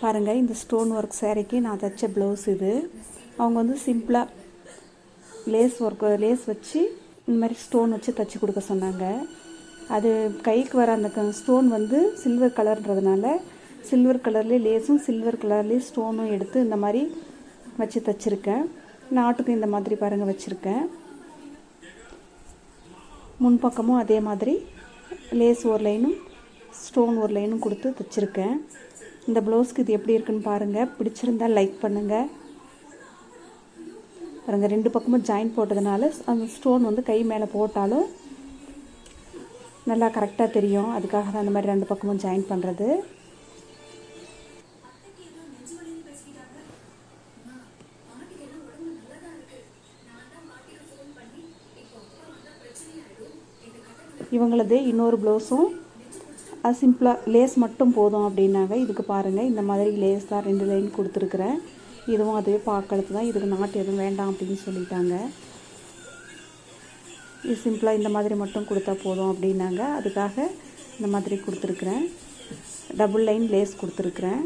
பாருங்கள் இந்த stone work சேரீக்கு நான் தைச்ச ப்ளவுஸ் இது. அவங்க வந்து சிம்பிளாக லேஸ் ஒர்க் லேஸ் வச்சு இந்த மாதிரி ஸ்டோன் வச்சு தைச்சி கொடுக்க சொன்னாங்க. அது கைக்கு வர அந்த ஸ்டோன் வந்து சில்வர் கலர்ன்றதுனால சில்வர் கலர்லேயே லேஸும் சில்வர் கலர்லேயே ஸ்டோனும் எடுத்து இந்த மாதிரி வச்சு தைச்சிருக்கேன். நாட்டுக்கும் இந்த மாதிரி பாருங்கள் வச்சுருக்கேன். முன்பக்கமும் அதே மாதிரி லேஸ் ஒரு லைனும் ஸ்டோன் ஒரு லைனும் கொடுத்து தைச்சிருக்கேன். இந்த ப்ளவுஸ்க்கு இது எப்படி இருக்குன்னு பாருங்கள் பிடிச்சிருந்தா லைக் பண்ணுங்கள் பாருங்கள் ரெண்டு பக்கமும் ஜாயின் போட்டதுனால அந்த ஸ்டோன் வந்து கை மேலே போட்டாலும் நல்லா கரெக்டாக தெரியும். அதுக்காக தான் அந்த மாதிரி ரெண்டு பக்கமும் ஜாயின் பண்ணுறது இவங்களது இன்னொரு ப்ளவுஸும் சிம்பிளாக லேஸ் மட்டும் போதும் அப்படின்னாங்க. இதுக்கு பாருங்கள் இந்த மாதிரி லேஸ் தான் ரெண்டு லைன் கொடுத்துருக்குறேன். இதுவும் அதுவே பார்க்கறது தான் இதுக்கு நாட்டு எதுவும் வேண்டாம் அப்படின்னு சொல்லிட்டாங்க. இது சிம்பிளாக இந்த மாதிரி மட்டும் கொடுத்தா போதும் அப்படின்னாங்க. அதுக்காக இந்த மாதிரி கொடுத்துருக்குறேன். டபுள் லைன் லேஸ் கொடுத்துருக்குறேன்.